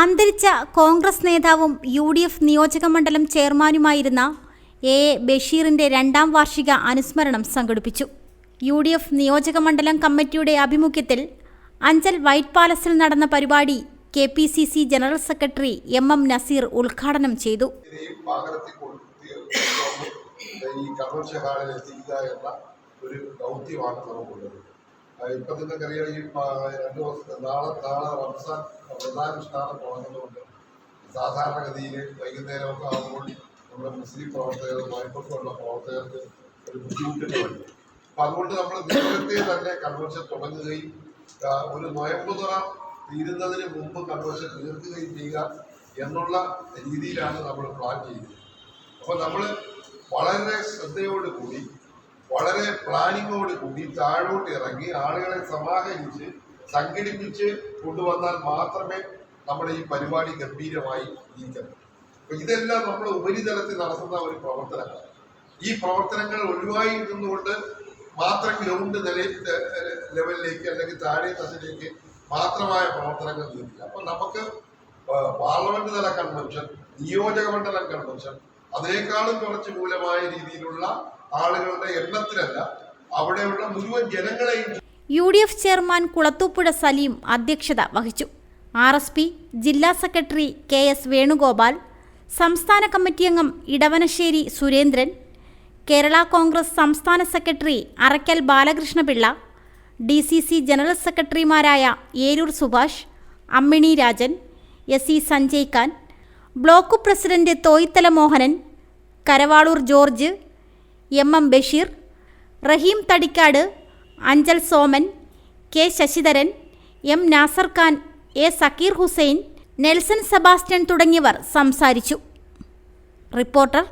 അന്തരിച്ച കോൺഗ്രസ് നേതാവും U D F നിയോജക മണ്ഡലം ചെയർമാനുമായിരുന്ന എ. എ. ബഷീറിന്റെ രണ്ടാം വാർഷിക അനുസ്മരണം സംഘടിപ്പിച്ചു. യു ഡി എഫ് നിയോജക മണ്ഡലം കമ്മിറ്റിയുടെ ആഭിമുഖ്യത്തിൽ അഞ്ചൽ വൈറ്റ് പാലസിൽ നടന്ന പരിപാടി K P C C general secretary M M Naseer ഉദ്ഘാടനം ചെയ്തു. ഈ കൺവെൻഷൻ ഹാളിൽ എത്തിക്കുക എന്ന ഒരു ദൗത്യമാണ് നമുക്കുള്ളത്. ഇപ്പൊ നിങ്ങൾക്കറിയാം ഈ രണ്ട് ദിവസം നാളെ നാളെ റംസാൻ വ്രതാനുഷ്ഠാനം തുടങ്ങുന്നതുകൊണ്ട് സാധാരണഗതിയിൽ വൈകുന്നേരമൊക്കെ ആകുമ്പോൾ നമ്മുടെ മുസ്ലിം പ്രവർത്തകർ നോയമ്പൊക്കെയുള്ള പ്രവർത്തകർക്ക് ഒരു ബുദ്ധിമുട്ടിന് വരും അപ്പൊ അതുകൊണ്ട് നമ്മൾ നേരത്തെ തന്നെ കൺവെൻഷൻ തുടങ്ങുകയും ഒരു നോയമ്പ് തുറ തീരുന്നതിന് മുമ്പ് കൺവെൻഷൻ തീർക്കുകയും ചെയ്യുക എന്നുള്ള രീതിയിലാണ് നമ്മൾ പ്ലാൻ ചെയ്തത് അപ്പൊ നമ്മൾ വളരെ ശ്രദ്ധയോട് കൂടി വളരെ പ്ലാനിങ്ങോട് കൂടി താഴോട്ട് ഇറങ്ങി ആളുകളെ സമാഹരിച്ച് സംഘടിപ്പിച്ച് കൊണ്ടുവന്നാൽ മാത്രമേ നമ്മുടെ ഈ പരിപാടി ഗംഭീരമായി ഇരിക്കുന്നു അപ്പൊ ഇതെല്ലാം നമ്മൾ ഉപരിതലത്തിൽ നടത്തുന്ന ഒരു പ്രവർത്തനമാണ് ഈ പ്രവർത്തനങ്ങൾ ഒഴിവായി നിന്നുകൊണ്ട് മാത്രം ഗ്രൗണ്ട് നിലയിൽ ലെവലിലേക്ക് അല്ലെങ്കിൽ താഴെ തട്ടിലേക്ക് മാത്രമായ പ്രവർത്തനങ്ങൾ നീക്കില്ല അപ്പൊ നമുക്ക് പാർലമെന്റ് തല കൺവെൻഷൻ നിയോജക മണ്ഡലം കൺവെൻഷൻ അതിനേക്കാളും കുറച്ച് മൂലമായ രീതിയിലുള്ള ആളുകളുടെ എണ്ണത്തിലല്ല അവിടെയുള്ള മുഴുവൻ ജനങ്ങളെയും U D F chairman Kulathupuzha Saleem അധ്യക്ഷത വഹിച്ചു. ആർ എസ് പി ജില്ലാ സെക്രട്ടറി കെ എസ് വേണുഗോപാൽ സംസ്ഥാന കമ്മിറ്റി അംഗം ഇടവനശ്ശേരി സുരേന്ദ്രൻ കേരള കോൺഗ്രസ് സംസ്ഥാന secretary Arakkal Balakrishnapillai D C C general സെക്രട്ടറിമാരായ Eroor Subhash Ammini Rajan S E Sanjay Khan block president Thoyithala Mohanan Karavaloor George M M Basheer Raheem Thadikkad Anchal Soman K Sasidharan M Nasar Khan A Sakkeer Hussain Nelson Sebastian തുടങ്ങിയവർ സംസാരിച്ചു. Reporter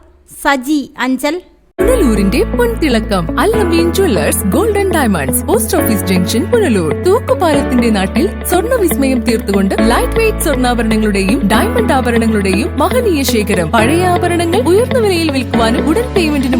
Saji Anchal. പുനലൂരിന്റെ പൊൻതിളക്കം Allameen jewellers golden diamonds post office junction Punalur. തൂക്കുപാലത്തിന്റെ നാട്ടിൽ സ്വർണ വിസ്മയം തീർത്തുകൊണ്ട് light weight സ്വർണാഭരണങ്ങളുടെയും diamond ആഭരണങ്ങളുടെയും മഹനീയ ശേഖരം. പഴയ ആഭരണങ്ങൾ ഉയർന്ന വിലയിൽ വിൽക്കുവാനും ഉടൻ